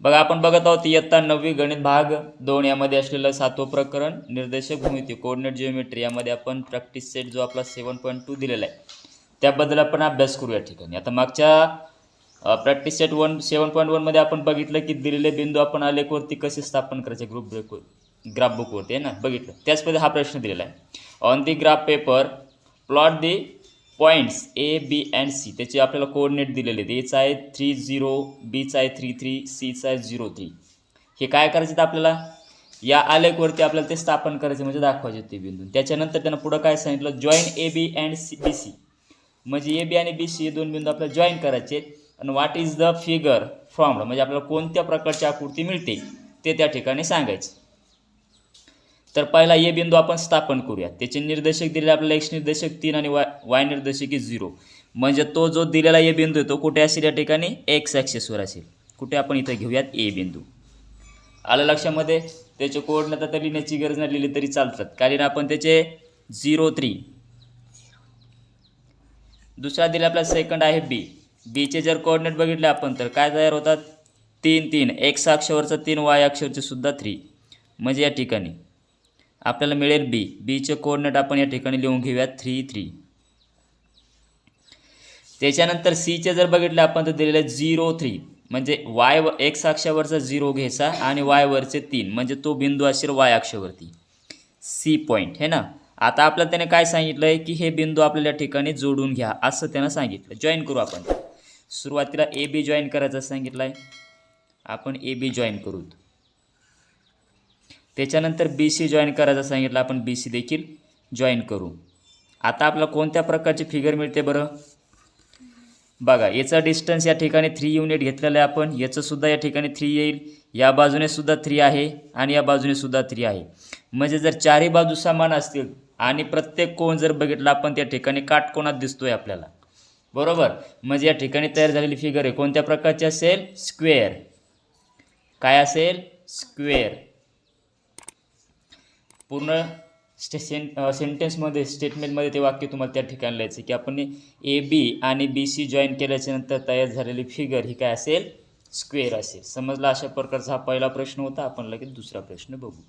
बघा आपण बघत आहोत इयत्ता नववी गणित भाग दोन. यामध्ये असलेलं सातवं प्रकरण निर्देशक भूमिती कोऑर्डिनेट जिओमेट्री यामध्ये आपण प्रॅक्टिस सेट जो आपला सेवन पॉईंट टू दिलेला आहे त्याबद्दल आपण अभ्यास करू या ठिकाणी. आता मागच्या practice set one seven point वनमध्ये आपण बघितलं की दिलेले बिंदू आपण आलेखवरती कसे स्थापन करायचे ग्रुप ब्रेक ग्राफ बुकवरती आहे ना? बघितलं. त्याचमध्ये हा प्रश्न दिलेला आहे. On the graph paper plot the points A B and C त्याचे आपल्याला कोऑर्डिनेट दिलेले आहेत. एचा आहे थ्री झिरो बीचा आहे थ्री थ्री सीचा आहे झिरो थ्री हे काय करायचे तर आपल्याला? या आलेखवरती आपल्याला ते स्थापन करायचे म्हणजे दाखवायचे ते बिंदू त्याच्यानंतर त्यांना पुढं काय सांगितलं? Join A B and C B C म्हणजे ए बी आणि बी सी हे दोन बिंदू आपल्याला जॉईन करायचे आणि what is the figure form म्हणजे आपल्याला कोणत्या प्रकारची आकृती मिळते? ते त्या ठिकाणी सांगायचं. तर पहिला ए बिंदू आपण स्थापन करूया. त्याचे निर्देशक दिलेले आपल्याला एक्स निर्देशक तीन आणि वाय वाय निर्देशक ही झिरो म्हणजे तो जो दिलेला ए बिंदू आहे तो कुठे असेल या ठिकाणी? एक्स ॲक्सेसवर असेल. कुठे आपण इथं घेऊयात? ए बिंदू. आलं लक्षामध्ये? त्याचे कोऑर्डिनेट आता लिहिण्याची गरज नाही लिहिली तरी चालतात. कारण आपण त्याचे झिरो थ्री दुसरा दिला आपला सेकंड आहे बी बीचे जर कोऑर्डिनेट बघितले आपण तर काय तयार होतात? तीन तीन. एक्स अक्षावरचं तीन वाय अक्षरचे सुद्धा थ्री म्हणजे या ठिकाणी. आपल्याला मिळेल बी बीचे कोऑर्डिनेट आपण या ठिकाणी लिहून घेऊयात थ्री थ्री त्याच्यानंतर सीचे जर बघितलं आपण तर दिलेले झिरो थ्री म्हणजे वाय व एक्स अक्षावरचा झिरो घ्यायचा आणि वायवरचे तीन. म्हणजे तो बिंदू असेल वाय अक्षावरती. सी पॉईंट हे ना? आता आपल्याला त्याने काय सांगितलं आहे की हे बिंदू आपल्याला या ठिकाणी जोडून घ्या असं त्यानं सांगितलं. जॉईन करू आपण. सुरुवातीला ए बी जॉईन करायचं सांगितलं आहे आपण ए बी जॉईन करू त्याच्यानंतर बी सी जॉईन करायचं सांगितलं आपण बी सी देखील जॉईन करू. आता आपला कोणत्या प्रकारची फिगर मिळते बरं? बघा याचा डिस्टन्स या ठिकाणी थ्री युनिट घेतलेलं आहे आपण. याचंसुद्धा या ठिकाणी थ्री येईल. या बाजूने सुद्धा थ्री आहे आणि या बाजूने सुद्धा थ्री आहे. म्हणजे जर चारही बाजू समान असतील आणि प्रत्येक कोण जर बघितला आपण त्या ठिकाणी काटकोनात दिसतोय आपल्याला. बरोबर? म्हणजे या ठिकाणी तयार झालेली फिगर आहे. कोणत्या प्रकारची असेल? स्क्वेअर काय असेल? स्क्वेअर पूर्ण स्टे सें सेंटेन्समध्ये स्टेटमेंटमध्ये ते वाक्य तुम्हाला त्या ठिकाणी लिहायचं की आपण ए बी आणि बी सी जॉईन केल्याच्यानंतर तयार झालेली फिगर ही काय असेल? स्क्वेअर असेल. समजला? अशा प्रकारचा हा पहिला प्रश्न होता. आपण लगेच दुसरा प्रश्न बघू.